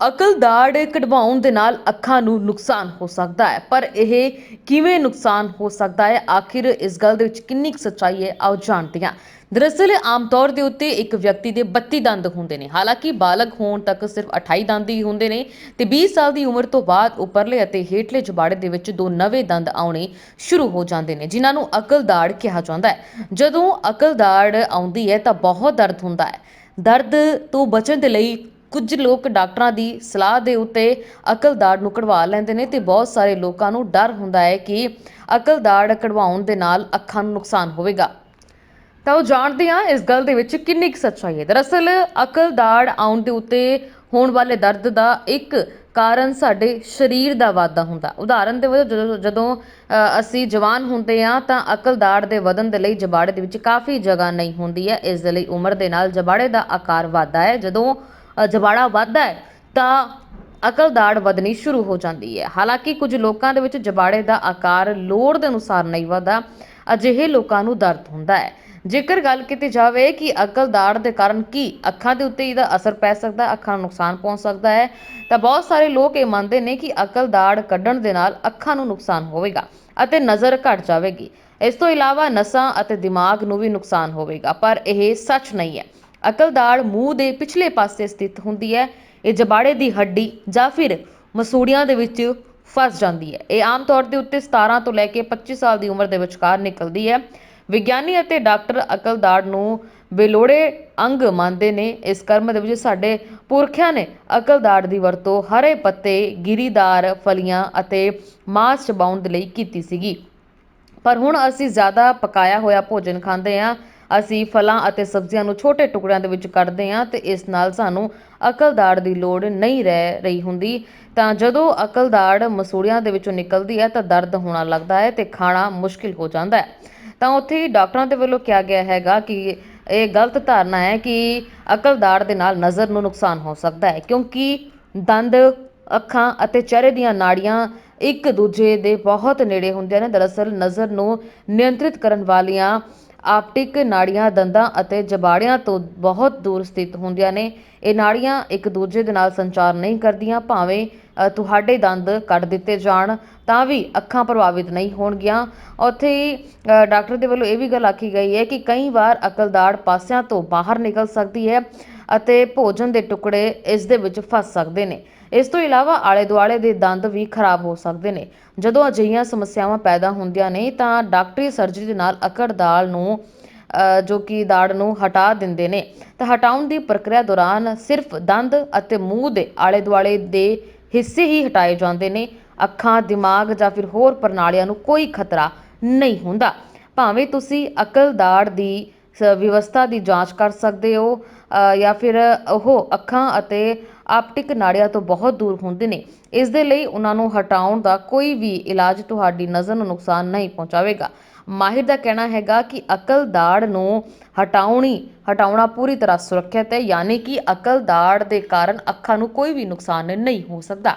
ਅਕਲ ਦਾੜ ਕਢਵਾਉਣ ਦੇ ਨਾਲ ਅੱਖਾਂ ਨੂੰ ਨੁਕਸਾਨ ਹੋ ਸਕਦਾ ਹੈ। ਪਰ ਇਹ ਕਿਵੇਂ ਨੁਕਸਾਨ ਹੋ ਸਕਦਾ ਹੈ? ਆਖਿਰ ਇਸ ਗੱਲ ਦੇ ਵਿੱਚ ਕਿੰਨੀ ਕੁ ਸੱਚਾਈ ਹੈ? ਆਓ ਜਾਣਦੇ ਹਾਂ। ਦਰਅਸਲ, ਆਮ ਤੌਰ ਦੇ ਉੱਤੇ ਇੱਕ ਵਿਅਕਤੀ ਦੇ 32 ਦੰਦ ਹੁੰਦੇ ਨੇ। ਹਾਲਾਂਕਿ, ਬਾਲਗ ਹੋਣ ਤੱਕ ਸਿਰਫ 28 ਦੰਦ ਹੀ ਹੁੰਦੇ ਨੇ ਤੇ 20 ਸਾਲ ਦੀ ਉਮਰ ਤੋਂ ਬਾਅਦ ਉੱਪਰਲੇ ਅਤੇ ਹੇਠਲੇ ਜਬਾੜੇ ਦੇ ਵਿੱਚ ਦੋ ਨਵੇਂ ਦੰਦ ਆਉਣੇ ਸ਼ੁਰੂ ਹੋ ਜਾਂਦੇ ਨੇ, ਜਿਨ੍ਹਾਂ ਨੂੰ ਅਕਲ ਦਾੜ ਕਿਹਾ ਜਾਂਦਾ ਹੈ। ਜਦੋਂ ਅਕਲ ਦਾੜ ਆਉਂਦੀ ਹੈ ਤਾਂ ਬਹੁਤ ਦਰਦ ਹੁੰਦਾ ਹੈ। ਦਰਦ ਤੋਂ ਬਚਣ ਦੇ ਲਈ ਕੁਝ ਲੋਕ ਡਾਕਟਰਾਂ ਦੀ ਸਲਾਹ ਦੇ ਉੱਤੇ ਅਕਲ ਦਾੜ ਨੂੰ ਕਢਵਾ ਲੈਂਦੇ ਨੇ ਤੇ ਬਹੁਤ ਸਾਰੇ ਲੋਕਾਂ ਨੂੰ ਡਰ ਹੁੰਦਾ ਹੈ ਕਿ ਅਕਲ ਦਾੜ ਕਢਵਾਉਣ ਦੇ ਨਾਲ ਅੱਖਾਂ ਨੂੰ ਨੁਕਸਾਨ ਹੋਵੇਗਾ। ਤਾਂ ਉਹ ਜਾਣਦੇ ਹਾਂ ਇਸ ਗੱਲ ਦੇ ਵਿੱਚ ਕਿੰਨੀ ਕੁ ਸੱਚਾਈ ਹੈ। ਦਰਅਸਲ ਅਕਲ ਦਾੜ ਆਉਣ ਦੇ ਉੱਤੇ ਹੋਣ ਵਾਲੇ ਦਰਦ ਦਾ ਇੱਕ ਕਾਰਨ ਸਾਡੇ ਸਰੀਰ ਦਾ ਵਾਧਾ ਹੁੰਦਾ। ਉਦਾਹਰਨ ਦੇ ਵਜੋਂ ਜਦੋਂ ਜਦੋਂ ਅਸੀਂ ਜਵਾਨ ਹੁੰਦੇ ਹਾਂ ਤਾਂ ਅਕਲ ਦਾੜ ਦੇ ਵਧਣ ਦੇ ਲਈ ਜਬਾੜੇ ਦੇ ਵਿੱਚ ਕਾਫੀ ਜਗ੍ਹਾ ਨਹੀਂ ਹੁੰਦੀ ਹੈ। ਇਸ ਦੇ ਲਈ ਉਮਰ ਦੇ ਨਾਲ ਜਬਾੜੇ ਦਾ ਆਕਾਰ ਵੱਧਦਾ ਹੈ। ਜਦੋਂ ਜਬਾੜਾ ਵੱਧਦਾ ਹੈ, ਤਾਂ ਅਕਲ ਦਾੜ ਵਧਣੀ ਸ਼ੁਰੂ ਹੋ ਜਾਂਦੀ ਹੈ। ਹਾਲਾਂਕਿ ਕੁਝ ਲੋਕਾਂ ਦੇ ਵਿੱਚ ਜਬਾੜੇ ਦਾ ਆਕਾਰ ਲੋੜ ਦੇ ਅਨੁਸਾਰ ਨਹੀਂ ਵਧਦਾ, ਅਜਿਹੇ ਲੋਕਾਂ ਨੂੰ ਦਰਦ ਹੁੰਦਾ ਹੈ। ਜੇਕਰ ਗੱਲ ਕੀਤੀ ਜਾਵੇ ਕਿ ਅਕਲ ਦਾੜ ਦੇ ਕਾਰਨ ਕੀ ਅੱਖਾਂ ਦੇ ਉੱਤੇ ਇਹਦਾ ਅਸਰ ਪੈ ਸਕਦਾ, ਅੱਖਾਂ ਨੂੰ ਨੁਕਸਾਨ ਪਹੁੰਚ ਸਕਦਾ ਹੈ, ਤਾਂ ਬਹੁਤ ਸਾਰੇ ਲੋਕ ਇਹ ਮੰਨਦੇ ਨੇ ਕਿ ਅਕਲ ਦਾੜ ਕੱਢਣ ਦੇ ਨਾਲ ਅੱਖਾਂ ਨੂੰ ਨੁਕਸਾਨ ਹੋਵੇਗਾ ਅਤੇ ਨਜ਼ਰ ਘਟ ਜਾਵੇਗੀ। ਇਸ ਤੋਂ ਇਲਾਵਾ ਨਸਾਂ ਅਤੇ ਦਿਮਾਗ ਨੂੰ ਵੀ ਨੁਕਸਾਨ ਹੋਵੇਗਾ, ਪਰ ਇਹ ਸੱਚ ਨਹੀਂ ਹੈ। ਅਕਲ ਦਾੜ ਮੂੰਹ ਦੇ ਪਿਛਲੇ ਪਾਸੇ ਸਥਿਤ ਹੁੰਦੀ ਹੈ। ਇਹ ਜਬਾੜੇ ਦੀ ਹੱਡੀ ਜਾਂ ਫਿਰ ਮਸੂੜੀਆਂ ਦੇ ਵਿੱਚ ਫਸ ਜਾਂਦੀ ਹੈ। ਇਹ ਆਮ ਤੌਰ ਦੇ ਉੱਤੇ 17 ਤੋਂ ਲੈ ਕੇ 25 ਸਾਲ ਦੀ ਉਮਰ ਦੇ ਵਿਚਕਾਰ ਨਿਕਲਦੀ ਹੈ। ਵਿਗਿਆਨੀ ਅਤੇ ਡਾਕਟਰ ਅਕਲ ਦਾੜ ਨੂੰ ਬੇਲੋੜੇ ਅੰਗ ਮੰਨਦੇ ਨੇ। ਇਸ ਕਰਮ ਦੇ ਵਿੱਚ ਸਾਡੇ ਪੁਰਖਿਆਂ ਨੇ ਅਕਲ ਦਾੜ ਦੀ ਵਰਤੋਂ ਹਰੇ ਪੱਤੇ, ਗਿਰੀਦਾਰ ਫਲੀਆਂ ਅਤੇ ਮਾਂਸ ਚਬਾਉਣ ਦੇ ਲਈ ਕੀਤੀ ਸੀਗੀ। ਪਰ ਹੁਣ ਅਸੀਂ ਜ਼ਿਆਦਾ ਪਕਾਇਆ ਹੋਇਆ ਭੋਜਨ ਖਾਂਦੇ ਹਾਂ। ਅਸੀਂ ਫਲਾਂ ਅਤੇ ਸਬਜ਼ੀਆਂ ਨੂੰ ਛੋਟੇ ਟੁਕੜਿਆਂ ਦੇ ਵਿੱਚ ਕੱਟਦੇ ਹਾਂ ਤੇ ਇਸ ਨਾਲ ਸਾਨੂੰ ਅਕਲ ਦਾੜ ਦੀ ਲੋੜ ਨਹੀਂ ਰਹਿ ਰਹੀ ਹੁੰਦੀ। ਤਾਂ ਜਦੋਂ ਅਕਲ ਦਾੜ ਮਸੂੜਿਆਂ ਦੇ ਵਿੱਚੋਂ ਨਿਕਲਦੀ ਹੈ ਤਾਂ ਦਰਦ ਹੋਣਾ ਲੱਗਦਾ ਹੈ ਤੇ ਖਾਣਾ ਮੁਸ਼ਕਿਲ ਹੋ ਜਾਂਦਾ ਹੈ। ਤਾਂ ਉੱਥੇ ਹੀ ਡਾਕਟਰਾਂ ਦੇ ਵੱਲੋਂ ਕਿਹਾ ਗਿਆ ਹੈਗਾ ਕਿ ਇਹ ਗਲਤ ਧਾਰਨਾ ਹੈ ਕਿ ਅਕਲ ਦਾੜ ਦੇ ਨਾਲ ਨਜ਼ਰ ਨੂੰ ਨੁਕਸਾਨ ਹੋ ਸਕਦਾ ਹੈ, ਕਿਉਂਕਿ ਦੰਦ, ਅੱਖਾਂ ਅਤੇ ਚਿਹਰੇ ਦੀਆਂ ਨਾੜੀਆਂ ਇੱਕ ਦੂਜੇ ਦੇ ਬਹੁਤ ਨੇੜੇ ਹੁੰਦੀਆਂ ਨੇ। ਦਰਅਸਲ ਨਜ਼ਰ ਨੂੰ ਨਿਯੰਤਰਿਤ ਕਰਨ ਵਾਲੀਆਂ ਆਪਟਿਕ ਨਾੜੀਆਂ, ਦੰਦਾਂ ਅਤੇ ਜਬਾੜਿਆਂ ਤੋਂ ਬਹੁਤ ਦੂਰ ਸਥਿਤ ਹੁੰਦੀਆਂ ਨੇ। ਇਹ ਨਾੜੀਆਂ ਇੱਕ ਦੂਜੇ ਦੇ ਨਾਲ ਸੰਚਾਰ ਨਹੀਂ ਕਰਦੀਆਂ, ਭਾਵੇਂ ਤੁਹਾਡੇ ਦੰਦ ਕੱਢ ਦਿੱਤੇ ਜਾਣ, ਤਾਂ ਵੀ ਅੱਖਾਂ ਪ੍ਰਭਾਵਿਤ ਨਹੀਂ ਹੋਣਗੀਆਂ। ਉੱਥੇ ਹੀ ਡਾਕਟਰ ਦੇ ਵੱਲੋਂ ਇਹ ਵੀ ਗੱਲ ਆਖੀ ਗਈ ਹੈ ਕਿ ਕਈ ਵਾਰ ਅਕਲ ਦਾੜ ਪਾਸਿਆਂ ਤੋਂ ਬਾਹਰ ਨਿਕਲ ਸਕਦੀ ਹੈ। ਅਤੇ ਭੋਜਨ ਦੇ ਟੁਕੜੇ ਇਸ ਦੇ ਵਿੱਚ ਫਸ ਸਕਦੇ ਨੇ। ਇਸ ਤੋਂ ਇਲਾਵਾ ਆਲੇ ਦੁਆਲੇ ਦੇ ਦੰਦ ਵੀ ਖਰਾਬ ਹੋ ਸਕਦੇ ਨੇ। ਜਦੋਂ ਅਜਿਹੀਆਂ ਸਮੱਸਿਆਵਾਂ ਪੈਦਾ ਹੁੰਦੀਆਂ ਨੇ, ਤਾਂ ਡਾਕਟਰੀ ਸਰਜਰੀ ਦੇ ਨਾਲ ਅਕੜ ਦਾਲ ਨੂੰ ਜੋ ਕਿ ਦਾੜ ਨੂੰ ਹਟਾ ਦਿੰਦੇ ਨੇ। ਤਾਂ ਹਟਾਉਣ ਦੀ ਪ੍ਰਕਿਰਿਆ ਦੌਰਾਨ ਸਿਰਫ ਦੰਦ ਅਤੇ ਮੂੰਹ ਦੇ ਆਲੇ ਦੁਆਲੇ ਦੇ ਹਿੱਸੇ ਹੀ ਹਟਾਏ ਜਾਂਦੇ ਨੇ। ਅੱਖਾਂ, ਦਿਮਾਗ ਜਾਂ ਫਿਰ ਹੋਰ ਪ੍ਰਣਾਲੀਆਂ ਨੂੰ ਕੋਈ ਖਤਰਾ ਨਹੀਂ ਹੁੰਦਾ। ਭਾਵੇਂ ਤੁਸੀਂ ਅਕਲ ਦਾੜ ਦੀ, ਸ- ਵਿਵਸਥਾ ਦੀ ਜਾਂਚ ਕਰ ਸਕਦੇ ਹੋ ਜਾਂ ਫਿਰ ਉਹ ਅੱਖਾਂ ਅਤੇ ਆਪਟਿਕ ਨਾੜਿਆਂ ਤੋਂ ਬਹੁਤ ਦੂਰ ਹੁੰਦੇ ਨੇ। ਇਸ ਦੇ ਲਈ ਉਹਨਾਂ ਨੂੰ ਹਟਾਉਣ ਦਾ ਕੋਈ ਵੀ ਇਲਾਜ ਤੁਹਾਡੀ ਨਜ਼ਰ ਨੂੰ ਨੁਕਸਾਨ ਨਹੀਂ ਪਹੁੰਚਾਵੇਗਾ। ਮਾਹਿਰ ਦਾ ਕਹਿਣਾ ਹੈਗਾ ਕਿ ਅਕਲ ਦਾੜ ਨੂੰ ਹਟਾਉਣੀ, ਹਟਾਉਣਾ ਪੂਰੀ ਤਰ੍ਹਾਂ ਸੁਰੱਖਿਅਤ ਹੈ, ਯਾਨੀ ਕਿ ਅਕਲ ਦਾੜ ਦੇ ਕਾਰਨ ਅੱਖਾਂ ਨੂੰ ਕੋਈ ਵੀ ਨੁਕਸਾਨ ਨਹੀਂ ਹੋ ਸਕਦਾ।